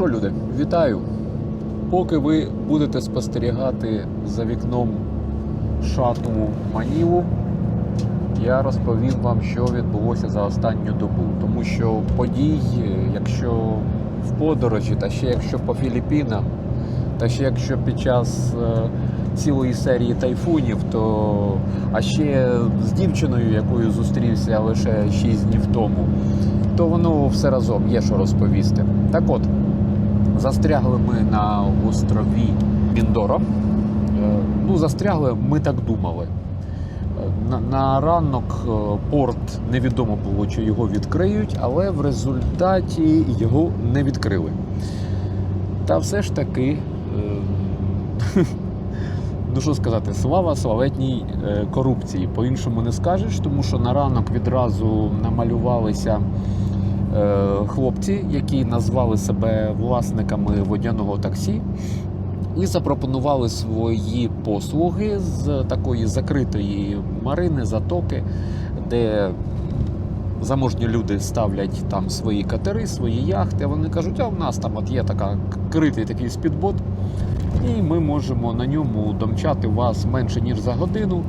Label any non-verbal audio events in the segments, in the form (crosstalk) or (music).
що, люди, вітаю! Поки ви будете спостерігати за вікном шату Манілу, я розповім вам, що відбулося за останню добу. Тому що подій, якщо в подорожі, та ще якщо по Філіппінам, та ще якщо під час е, цілої серії тайфунів, то а ще з дівчиною, якою зустрівся лише 6 днів тому, то воно все разом є що розповісти. Так от, застрягли ми на острові Міндоро. Е, Ну, застрягли, ми так думали. Е, На, на ранок е, порт невідомо було, чи його відкриють, але в результаті його не відкрили. Та все ж таки, е, (laughs) ну що сказати, слава славетній корупції. По-іншому не скажеш, тому що на ранок відразу намалювалися хлопці, які назвали себе власниками водяного таксі. І запропонували свої послуги з такої закритої марини, затоки, де заможні люди ставлять там свої катери, свої яхти. Вони кажуть, а в нас там от є така критий такий спідбот, і ми можемо на ньому домчати вас менше ніж за годину.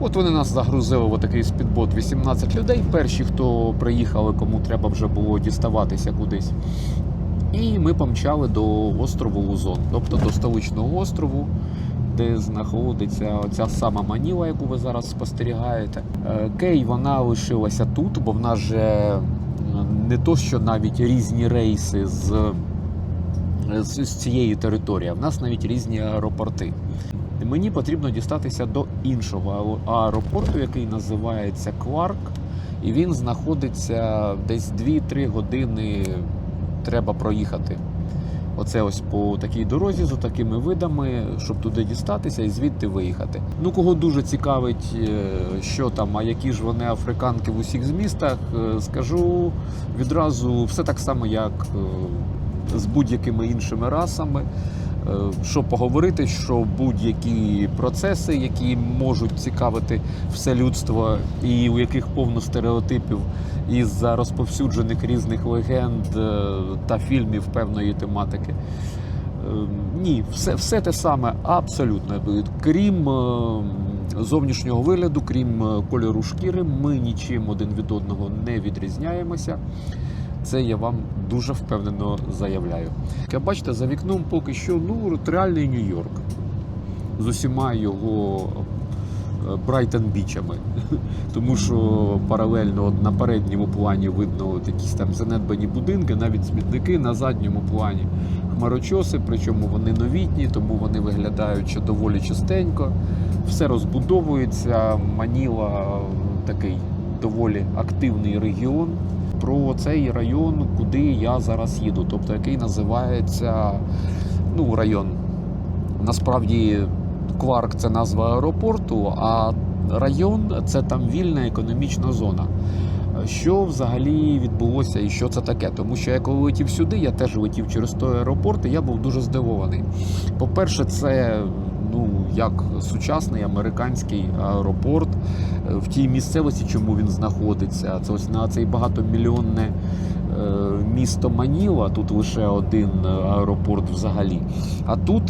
От вони нас загрузили в такий спідбот 18 людей. Перші, хто приїхали, кому треба вже було діставатися кудись. І ми помчали до острову Лузон, тобто до столичного острову, де знаходиться ця сама Маніла, яку ви зараз спостерігаєте. Е, Кей вона лишилася тут, бо в нас не то, що навіть різні рейси з, з, з цієї території, в нас навіть різні аеропорти. Мені потрібно дістатися до іншого аеропорту, який називається Кларк, і він знаходиться десь 2-3 години треба проїхати. Оце ось по такій дорозі з такими видами, щоб туди дістатися і звідти виїхати. Ну кого дуже цікавить, е, що там, а які ж вони африканки в усіх змістах, е, скажу відразу все так само, як е, з будь-якими іншими расами. Е, Що поговорити, що будь-які процеси, які можуть цікавити все людство, і у яких повно стереотипів із-за розповсюджених різних легенд е, та фільмів певної тематики. Е, Ні, все, все те саме абсолютно. Крім е, зовнішнього вигляду, крім кольору шкіри, ми нічим один від одного не відрізняємося. Це я вам дуже впевнено заявляю. Як бачите, за вікном поки що ну, реальний Нью-Йорк з усіма його Брайтон-бічами. (laughs) Тому що паралельно от на передньому плані видно от якісь там занедбані будинки, навіть смітники на задньому плані хмарочоси, причому вони новітні, тому вони виглядають ще доволі частенько. Все розбудовується. Маніла такий доволі активний регіон. Про цей район, куди я зараз їду, тобто який називається ну, район. Насправді Кварк це назва аеропорту, а район це там вільна економічна зона. Що взагалі відбулося і що це таке? Тому що я коли летів сюди, я теж летів через той аеропорт, і я був дуже здивований. По-перше, це ну як сучасний американський аеропорт в тій місцевості, чому він знаходиться. Це ось на цей багатомільйонне е, місто Маніла. Тут лише один е, аеропорт взагалі. А тут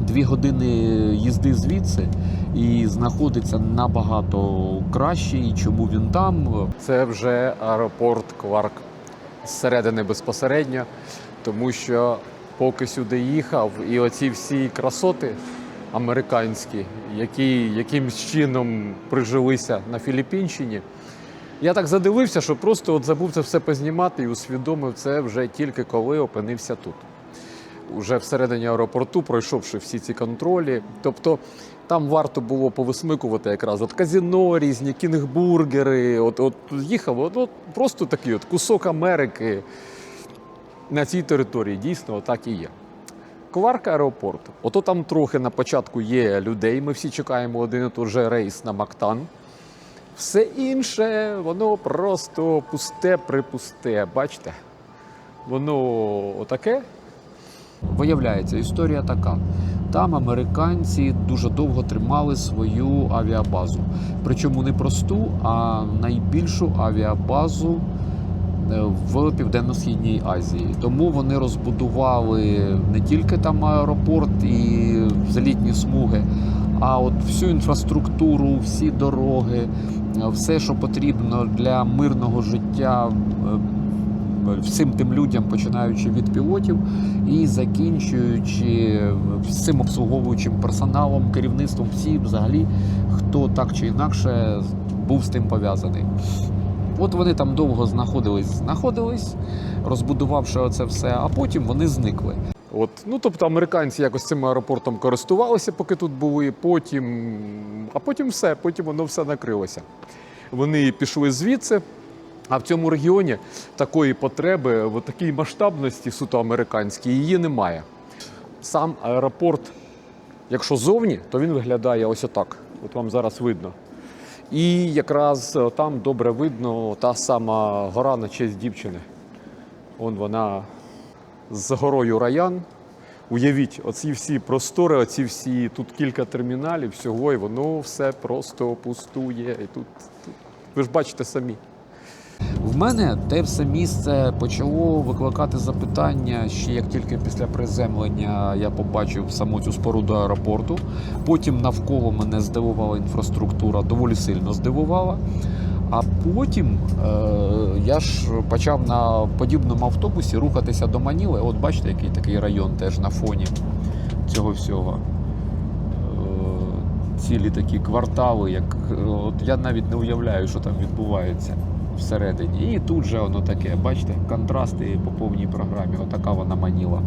дві години їзди звідси і знаходиться набагато краще. І чому він там? Це вже аеропорт Кварк зсередини безпосередньо, тому що поки сюди їхав, і оці всі красоти американські, які якимсь чином прижилися на Філіппінщині. Я так задивився, що просто от забув це все познімати і усвідомив це вже тільки коли опинився тут. Уже всередині аеропорту, пройшовши всі ці контролі. Тобто там варто було повисмикувати якраз от казіно, різні кінгбургери. От, от їхав, от, от просто такий от кусок Америки на цій території. Дійсно, отак і є. Кварк аеропорт. Ото там трохи на початку є людей. Ми всі чекаємо один і той же рейс на Мактан. Все інше, воно просто пусте припусте. Бачите? Воно отаке. Виявляється, історія така. Там американці дуже довго тримали свою авіабазу. Причому не просту, а найбільшу авіабазу в Південно-Східній Азії. Тому вони розбудували не тільки там аеропорт і залітні смуги, а от всю інфраструктуру, всі дороги, е, все, що потрібно для мирного життя. е, Всім тим людям, починаючи від пілотів і закінчуючи всім обслуговуючим персоналом, керівництвом, всі взагалі, хто так чи інакше був з тим пов'язаний. От вони там довго знаходились, знаходились, розбудувавши оце все, а потім вони зникли. От, ну тобто американці якось цим аеропортом користувалися, поки тут були. Потім, а потім все, потім воно все накрилося. Вони пішли звідси. А в цьому регіоні такої потреби, в такій масштабності суто американській, її немає. Сам аеропорт, якщо зовні, то він виглядає ось отак. От вам зараз видно. І якраз е, там добре видно та сама гора на честь дівчини. Он вона з горою Раян. Уявіть, оці всі простори, оці всі тут кілька терміналів, всього, і воно все просто пустує. І тут, тут ви ж бачите самі. В мене те все місце почало викликати запитання ще як тільки після приземлення я побачив саму цю споруду аеропорту. Потім навколо мене здивувала інфраструктура, доволі сильно здивувала. А потім е, я ж почав на подібному автобусі рухатися до Маніли. От бачите, який такий район теж на фоні цього всього. Е, цілі такі квартали, як е, от я навіть не уявляю, що там відбувається всередині. І тут же воно таке, бачите, контрасти по повній програмі. Отака вона маніла.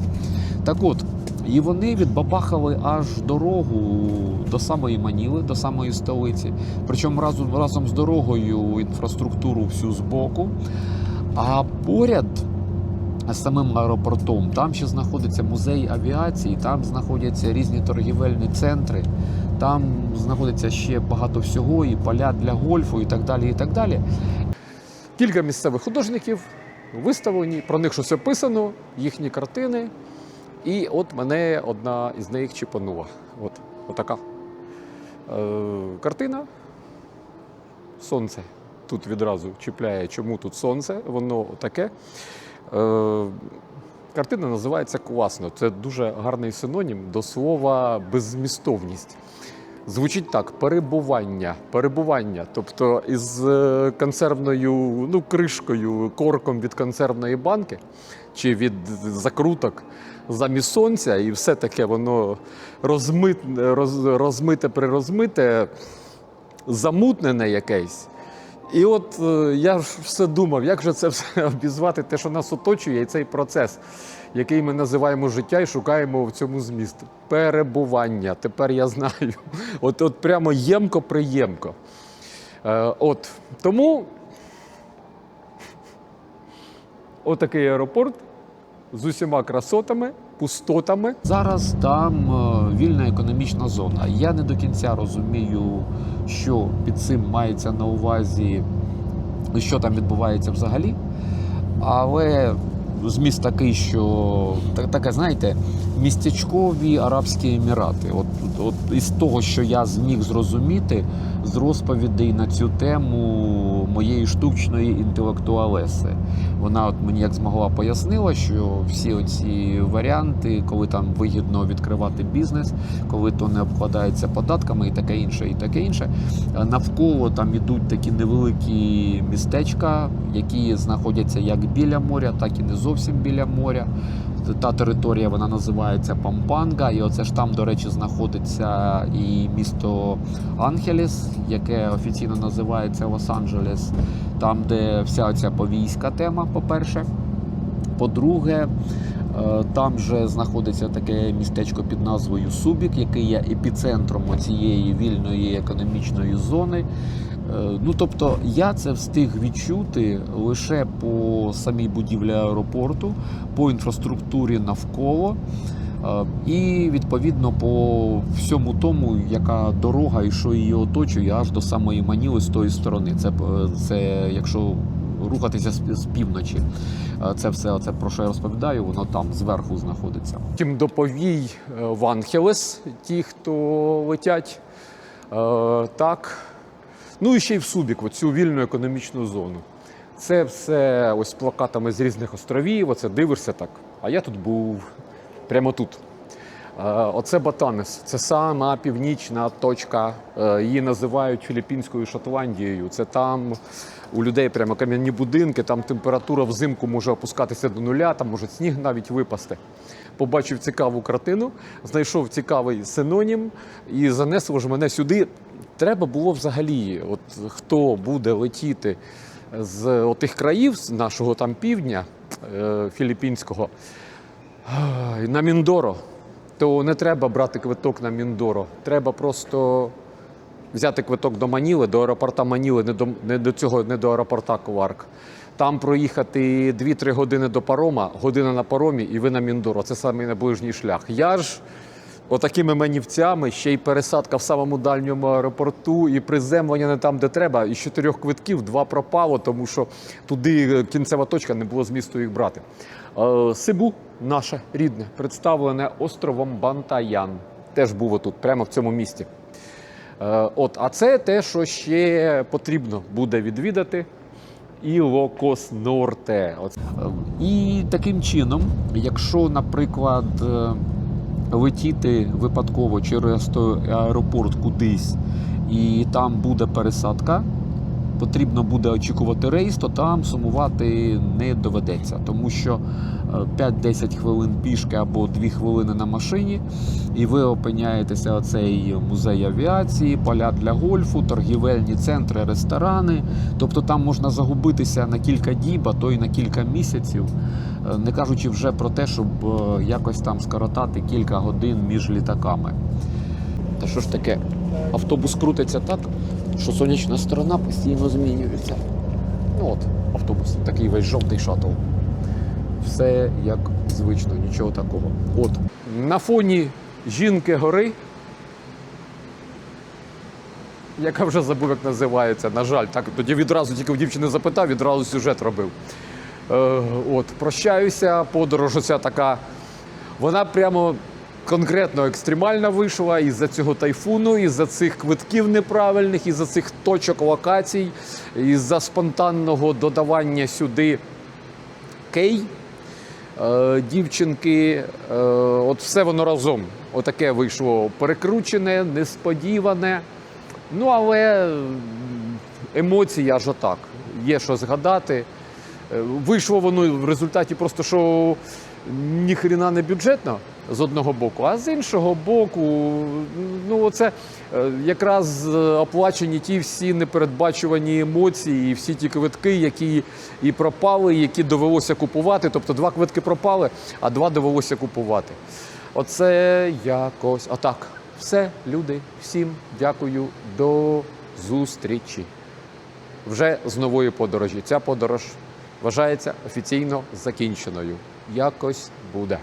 Так от, і вони відбабахали аж дорогу до самої Маніли, до самої столиці. Причому разом, разом з дорогою інфраструктуру всю збоку. А поряд з самим аеропортом там ще знаходиться музей авіації, там знаходяться різні торгівельні центри, там знаходиться ще багато всього, і поля для гольфу, і так далі. і так далі. Кілька місцевих художників виставлені, про них щось описано, їхні картини. І от мене одна із них чіпанула. От, отака е, картина. Сонце. Тут відразу чіпляє, чому тут сонце, воно таке. Е, картина називається класно. Це дуже гарний синонім до слова беззмістовність. Звучить так: перебування. Перебування. Тобто із е, консервною ну, кришкою, корком від консервної банки чи від закруток замість сонця, і все таке воно розмит, роз, розмите, прирозмите, замутнене якесь. І от е, я ж все думав, як же це все (laughs) обізвати, те, що нас оточує, і цей процес, який ми називаємо життя і шукаємо в цьому зміст. Перебування. Тепер я знаю. (laughs) От, от прямо ємко-приємко. Е, от тому отакий аеропорт з усіма красотами, пустотами. Зараз там е, вільна економічна зона. Я не до кінця розумію, що під цим мається на увазі, що там відбувається взагалі. Але зміст такий, що та- таке, знаєте, містечкові Арабські Емірати. От, от із того, що я зміг зрозуміти з розповідей на цю тему моєї штучної інтелектуалеси. Вона от мені як змогла пояснила, що всі оці варіанти, коли там вигідно відкривати бізнес, коли то не обкладається податками і таке інше, і таке інше. Навколо там ідуть такі невеликі містечка, які знаходяться як біля моря, так і не зовсім біля моря. Та територія вона називається Пампанга, і оце ж там, до речі, знаходиться і місто Анхелес, яке офіційно називається Лос-Анджелес, там, де вся ця повійська тема, по-перше. По-друге, е, там же знаходиться таке містечко під назвою Субік, який є епіцентром цієї вільної економічної зони. Е, Ну, тобто, я це встиг відчути лише по самій будівлі аеропорту, по інфраструктурі навколо. е, І відповідно по всьому тому, яка дорога і що її оточує, аж до самої Маніли з тої сторони. Це, е, це якщо рухатися з, півночі. Це все, це про що я розповідаю, воно там зверху знаходиться. Тим доповій в Анхелес, ті, хто летять. Так. Ну і ще й в Субік, в цю вільну економічну зону. Це все ось плакатами з різних островів. Оце дивишся так. А я тут був прямо тут. Е, Оце Батанес. Це сама північна точка. Е, Її називають Філіппінською Шотландією. Це там у людей прямо кам'яні будинки, там температура взимку може опускатися до нуля, там може сніг навіть випасти. Побачив цікаву картину, знайшов цікавий синонім і занесло ж мене сюди. Треба було взагалі, от хто буде летіти з отих країв з нашого там півдня е, філіппінського на Міндоро, то не треба брати квиток на Міндоро. Треба просто взяти квиток до Маніли, до аеропорта Маніли, не до, не до цього, не до аеропорта Коварк. Там проїхати 2-3 години до парома, година на паромі, і ви на Міндоро. Це найближній шлях. Я ж отакими манівцями, ще й пересадка в самому дальньому аеропорту, і приземлення не там, де треба. Із чотирьох квитків два пропало, тому що туди е, кінцева точка не було змісту їх брати. Е, Сибу, наше рідне, представлене островом Бантаян. Теж був отут, прямо в цьому місті. Е, От, а це те, що ще потрібно буде відвідати. Ілокос Норте. Е, І таким чином, якщо, наприклад, летіти випадково через той аеропорт кудись, і там буде пересадка, потрібно буде очікувати рейс, то там сумувати не доведеться, тому що е, 5-10 хвилин пішки або 2 хвилини на машині, і ви опиняєтеся оцей музей авіації, поля для гольфу, торгівельні центри, ресторани. Тобто там можна загубитися на кілька діб, а то й на кілька місяців, е, не кажучи вже про те, щоб е, якось там скоротати кілька годин між літаками. Та що ж таке? Автобус крутиться так, що сонячна сторона постійно змінюється. Ну от, автобус, такий весь жовтий шатл. Все як звично, нічого такого. От. На фоні жінки гори, яка вже забув, як називається, на жаль, так тоді відразу тільки в дівчини запитав, відразу сюжет робив. Е, от, прощаюся, подорож оця така. Вона прямо конкретно екстремальна вийшла із-за цього тайфуну, із-за цих квитків неправильних, із-за цих точок локацій, із-за спонтанного додавання сюди кей. Е, дівчинки, е, от все воно разом. Отаке вийшло перекручене, несподіване. Ну, але емоції аж отак. Є що згадати. Е, Вийшло воно в результаті просто, що ніхрена не бюджетно з одного боку, а з іншого боку, ну це е, якраз е, оплачені ті всі непередбачувані емоції, і всі ті квитки, які і пропали, які довелося купувати. Тобто два квитки пропали, а два довелося купувати. Оце якось. Отак. Все, люди, всім дякую. До зустрічі. Вже з нової подорожі. Ця подорож вважається офіційно закінченою. Якось буде.